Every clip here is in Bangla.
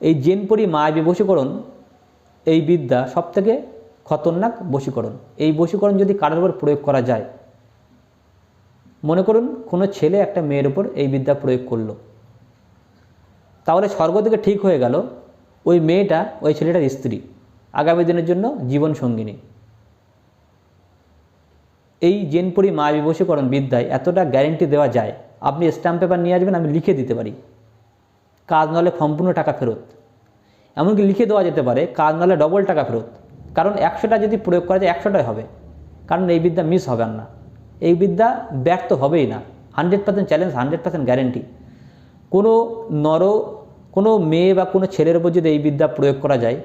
এই জেনপরি মায়াবী বশীকরণ, এই বিদ্যা সবথেকে খতরনাক বশীকরণ। এই বশীকরণ যদি কারোর উপর প্রয়োগ করা যায়, মনে করুন কোনো ছেলে একটা মেয়ের উপর এই বিদ্যা প্রয়োগ করল। তাহলে স্বর্গ থেকে ঠিক হয়ে গেল, ওই মেয়েটা, ওই ছেলেটার স্ত্রী, আগামী দিনের জন্য জীবন সঙ্গিনী। এই জেনপুরি মা বিবশীকরণ বিদ্যায় এতটা গ্যারেন্টি দেওয়া যায়। আপনি স্ট্যাম্প পেপার নিয়ে আসবেন, আমি লিখে দিতে পারি। কাজ নাহলে সম্পূর্ণ টাকা ফেরত। এমনকি লিখে দেওয়া যেতে পারে, কাজ নাহলে ডবল টাকা ফেরত। কারণ একশোটা যদি প্রয়োগ করা যায়, একশোটাই হবে। কারণ এই বিদ্যা মিস হবে না। এই বিদ্যা ব্যর্থ হবেই না। Hundred percent challenge hundred percent guarantee কোনো নর, কোনো মেয়ে বা কোনো ছেলের উপর যদি এই বিদ্যা প্রয়োগ করা যায়,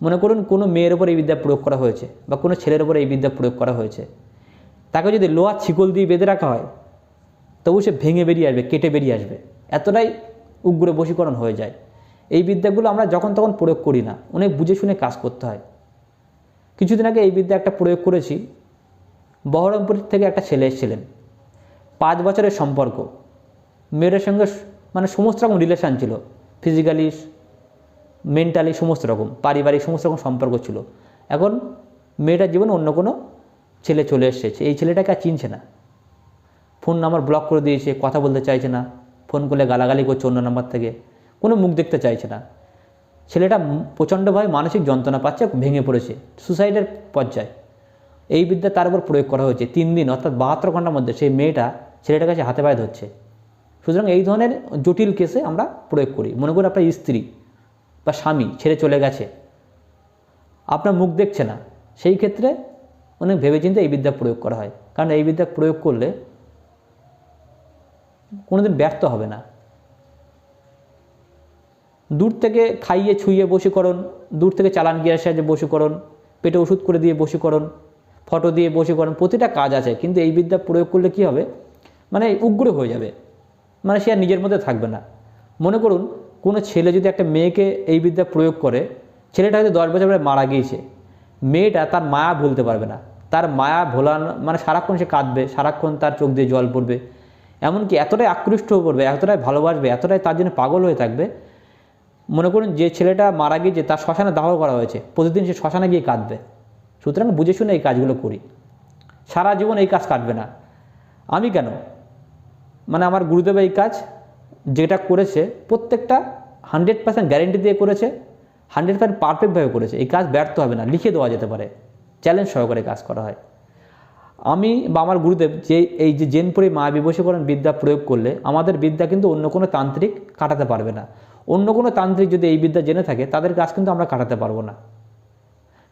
মনে করুন কোনো মেয়ের ওপর এই বিদ্যা প্রয়োগ করা হয়েছে বা কোনো ছেলের ওপর এই বিদ্যা প্রয়োগ করা হয়েছে। তাকে যদি লোহার ছিকল দিয়ে বেঁধে রাখা হয়, তবু সে ভেঙে বেরিয়ে আসবে, কেটে বেরিয়ে আসবে। এতটাই উগ্র বশীকরণ হয়ে যায়। এই বিদ্যাগুলো আমরা যখন তখন প্রয়োগ করি না, অনেক বুঝে শুনে কাজ করতে হয়। কিছুদিন আগে এই বিদ্যা একটা প্রয়োগ করেছি। বহরমপুর থেকে একটা ছেলে এসেছিলেন। পাঁচ বছরের সম্পর্ক। মেয়ের সঙ্গে মানে সমস্ত রকম রিলেশান ছিল। ফিজিক্যালি মেন্টালি সমস্ত রকম, পারিবারিক সমস্ত রকম সম্পর্ক ছিল। এখন মেয়েটার জীবনে অন্য কোনো ছেলে চলে এসেছে। এই ছেলেটাকে আর চিনছে না। ফোন নাম্বার ব্লক করে দিয়েছে, কথা বলতে চাইছে না। ফোন করলে গালাগালি করছে অন্য নাম্বার থেকে। কোনো মুখ দেখতে চাইছে না। ছেলেটা প্রচণ্ডভাবে মানসিক যন্ত্রণা পাচ্ছে, ভেঙে পড়েছে। সুসাইডের পর্যায়ে। এই বিদ্যা তার উপর প্রয়োগ করা হয়েছে। তিন দিন, অর্থাৎ বাহাত্তর ঘণ্টার মধ্যে সেই মেয়েটা ছেলেটার কাছে হাতে পায়ে ধরছে। সুতরাং এই ধরনের জটিল কেসে আমরা প্রয়োগ করি। মনে করি আপনার স্ত্রী বা স্বামী ছেড়ে চলে গেছে। আপনার মুখ দেখছে না। সেই ক্ষেত্রে অনেক ভেবেচিন্তে এই বিদ্যা প্রয়োগ করা হয়। কারণ এই বিদ্যা প্রয়োগ করলে কোনোদিন ব্যর্থ হবে না। দূর থেকে খাইয়ে ছুঁয়ে বশীকরণ দূর থেকে চালান গিয়ার সাহায্যে বশীকরণ পেটে ওষুধ করে দিয়ে বশীকরণ ফটো দিয়ে বশীকরণ প্রতিটা কাজ আছে, কিন্তু এই বিদ্যা প্রয়োগ করলে কি হবে? মানে উগ্র হয়ে যাবে। মানে সে আর নিজের মধ্যে থাকবে না। মনে করুন, কোনো ছেলে যদি একটা মেয়েকে এই বিদ্যা প্রয়োগ করে, ছেলেটা হয়তো দশ বছর পরে মারা গিয়েছে। মেয়েটা তার মায়া ভুলতে পারবে না। তার মায়া ভোলানো মানে সারাক্ষণ সে কাঁদবে, সারাক্ষণ তার চোখ দিয়ে জল পড়বে। এমনকি এতটাই আকৃষ্ট হয়ে পড়বে, এতটাই ভালোবাসবে, এতটাই তার জন্য পাগল হয়ে থাকবে। মনে করুন যে ছেলেটা মারা গিয়েছে তার শ্মশানে দাহ করা হয়েছে, প্রতিদিন সে শ্মশানে গিয়ে কাঁদবে। সুতরাং বুঝে শুনে এই কাজগুলো করি। সারা জীবন এই কাজ কাটবে না। আমি কেন? মানে আমার গুরুদেব এই কাজ যেটা করেছে, প্রত্যেকটা হান্ড্রেড পার্সেন্ট গ্যারেন্টি দিয়ে করেছে, হান্ড্রেড পার্সেন্ট পারফেক্টভাবে করেছে। এই কাজ ব্যর্থ হবে না, লিখে দেওয়া যেতে পারে। চ্যালেঞ্জ সহকারে কাজ করা হয়। আমি বা আমার গুরুদেব যে এই যে জেনপুরি মা বিবশীকরণ বিদ্যা প্রয়োগ করলে আমাদের বিদ্যা কিন্তু অন্য কোনো তান্ত্রিক কাটাতে পারবে না। অন্য কোনো তান্ত্রিক যদি এই বিদ্যা জেনে থাকে, তাদের কাজ কিন্তু আমরা কাটাতে পারব না।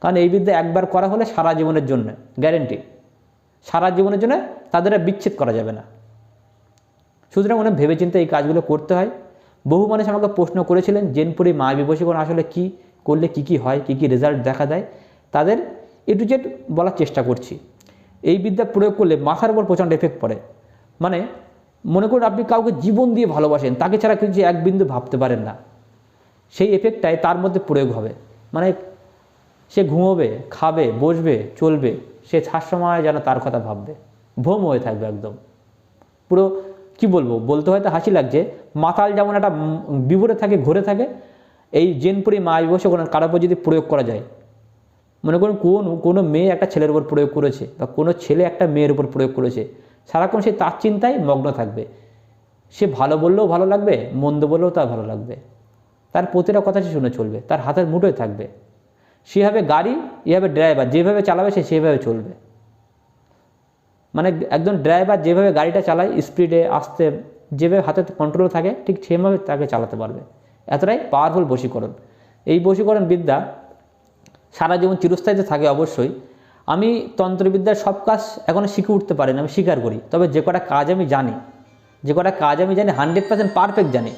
কারণ এই বিদ্যা একবার করা হলে সারা জীবনের জন্য গ্যারেন্টি সারা জীবনের জন্য তাদের বিচ্ছেদ করা যাবে না। সুতরাং অনেক ভেবেচিন্তে এই কাজগুলো করতে হয়। বহু মানুষ আমাকে প্রশ্ন করেছিলেন, জেনপুরি মা বিবশীকরণ আসলে কি, করলে কি কি হয়, কি কি রেজাল্ট দেখা দেয়? তাদের এ টু বলার চেষ্টা করছি। এই বিদ্যা প্রয়োগ করলে মাথার উপর প্রচণ্ড এফেক্ট পড়ে। মানে মনে করুন আপনি কাউকে জীবন দিয়ে ভালোবাসেন, তাকে ছাড়া কিন্তু এক বিন্দু ভাবতে পারেন না। সেই এফেক্টটাই তার মধ্যে প্রয়োগ হবে। মানে সে ঘুমোবে, খাবে, বসবে, চলবে, সে ছাড় সময় যেন তার কথা ভাববে। ভোম হয়ে থাকবে একদম। পুরো কি বলব, বলতে হয়তো হাসি লাগছে। মাতাল যেমন একটা বিভোরে থাকে, ঘুরে থাকে, এই জেনপুরি মা বিবসে কোনো কারোর যদি প্রয়োগ করা যায় মনে করুন কোন, কোনো মেয়ে একটা ছেলের উপর প্রয়োগ করেছে বা কোনো ছেলে একটা মেয়ের উপর প্রয়োগ করেছে, সারাক্ষণ সে তার চিন্তায় মগ্ন থাকবে। সে ভালো বললেও ভালো লাগবে, মন্দ বললেও তার ভালো লাগবে। তার প্রতিটা কথা সে শুনে চলবে, তার হাতের মুঠোয় থাকবে। সে হবে গাড়ি এ হবে ড্রাইভার, যেভাবে চালাবে সে সেভাবে চলবে। মানে একজন ড্রাইভার যেভাবে গাড়িটা চালায়, স্পিডে, আসতে, যেভাবে হাতে কন্ট্রোল থাকে, ঠিক সেভাবে তাকে চালাতে পারবে। এতটাই পাওয়ারফুল বশীকরণ। এই বশীকরণ বিদ্যা সারা জীবন চিরস্থায়ীতে থাকে অবশ্যই। আমি তন্ত্রবিদ্যার সব কাজ এখনও শিখে উঠতে পারি না আমি স্বীকার করি। তবে যে কটা কাজ আমি জানি, যে কটা কাজ আমি জানি হান্ড্রেড পার্সেন্ট পারফেক্ট জানি।